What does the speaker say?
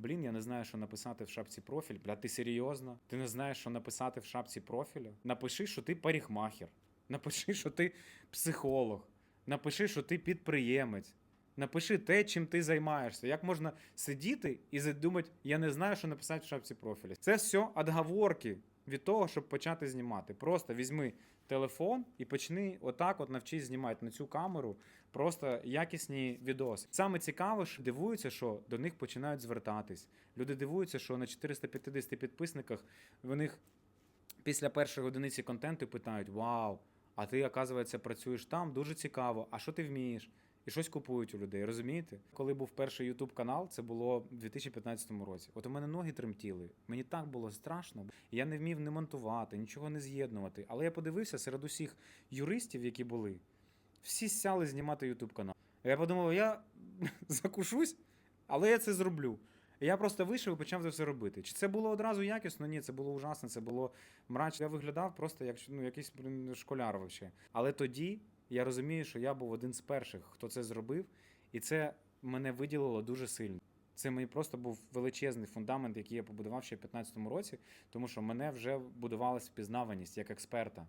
Блін, я не знаю, що написати в шапці профіль. Бля, ти серйозно? Ти не знаєш, що написати в шапці профілю? Напиши, що ти парикмахер. Напиши, що ти психолог. Напиши, що ти підприємець. Напиши те, чим ти займаєшся. Як можна сидіти і задумати, я не знаю, що написати в шапці профілі. Це все отговорки від того, щоб почати знімати. Просто візьми телефон і почни отак, от навчись знімати на цю камеру просто якісні відоси. Саме цікаве, що дивуються, що до них починають звертатись. Люди дивуються, що на 450 підписниках в них після першої одиниці контенту питають: Вау, а ти, оказується, працюєш там, дуже цікаво. А що ти вмієш? І щось купують у людей, розумієте? Коли був перший YouTube канал, це було в 2015 році. От у мене ноги тремтіли. Мені так було страшно. Я не вмів не монтувати, нічого не з'єднувати. Але я подивився серед усіх юристів, які були, всі сяли знімати YouTube канал. Я подумав, я закушусь, але я це зроблю. Я просто вийшов і почав це все робити. Чи це було одразу якісно? Ні, це було ужасно, це було мрачно. Я виглядав просто як ну, якийсь школяр вообще. Але тоді я розумію, що я був один з перших, хто це зробив, і це мене виділило дуже сильно. Це мені просто був величезний фундамент, який я побудував ще в 2015 році, тому що мене вже будувалася впізнаваність як експерта.